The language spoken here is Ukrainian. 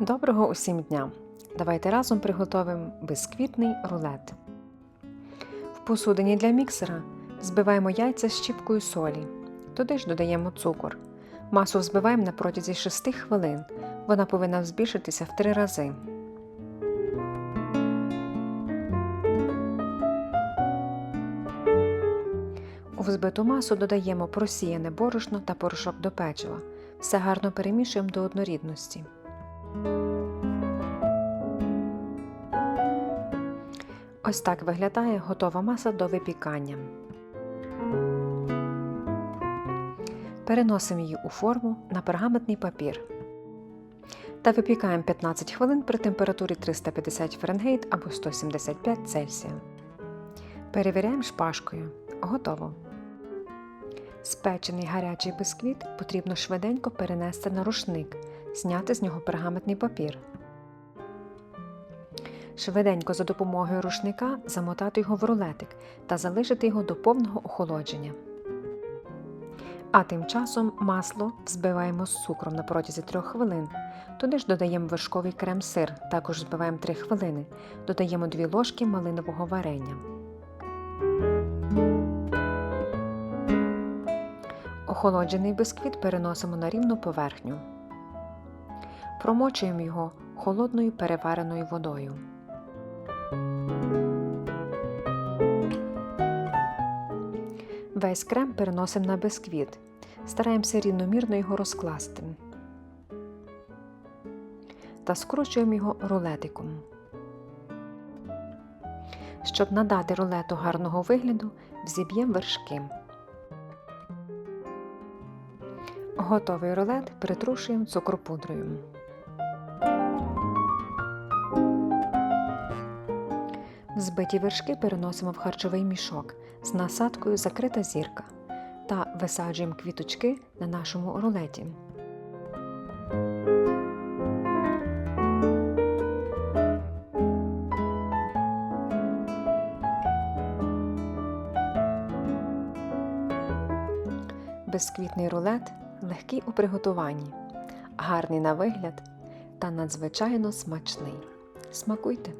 Доброго усім дня! Давайте разом приготуємо бисквітний рулет. В посудині для міксера збиваємо яйця з щіпкою солі. Туди ж додаємо цукор. Масу взбиваємо на протязі 6 хвилин. Вона повинна збільшитися в 3 рази. У взбиту масу додаємо просіяне борошно та порошок до печива. Все гарно перемішуємо до однорідності. Ось так виглядає готова маса до випікання. Переносимо її у форму на пергаментний папір та випікаємо 15 хвилин при температурі 350 Фаренгейт або 175 Цельсія. Перевіряємо шпажкою. Готово. Спечений гарячий бисквіт потрібно швиденько перенести на рушник, зняти з нього пергаментний папір. Швиденько за допомогою рушника замотати його в рулетик та залишити його до повного охолодження. А тим часом масло взбиваємо з цукром на протязі 3 хвилин. Туди ж додаємо вершковий крем-сир, також збиваємо 3 хвилини. Додаємо 2 ложки малинового варення. Охолоджений бисквіт переносимо на рівну поверхню. Промочуємо його холодною перевареною водою. Весь крем переносимо на бисквіт. Стараємося рівномірно його розкласти та скручуємо його рулетиком. Щоб надати рулету гарного вигляду, взіб'ємо вершки. Готовий рулет притрушуємо цукропудрою. Збиті вершки переносимо в харчовий мішок з насадкою закрита зірка та висаджуємо квіточки на нашому рулеті. Бисквітний рулет легкий у приготуванні, гарний на вигляд та надзвичайно смачний. Смакуйте!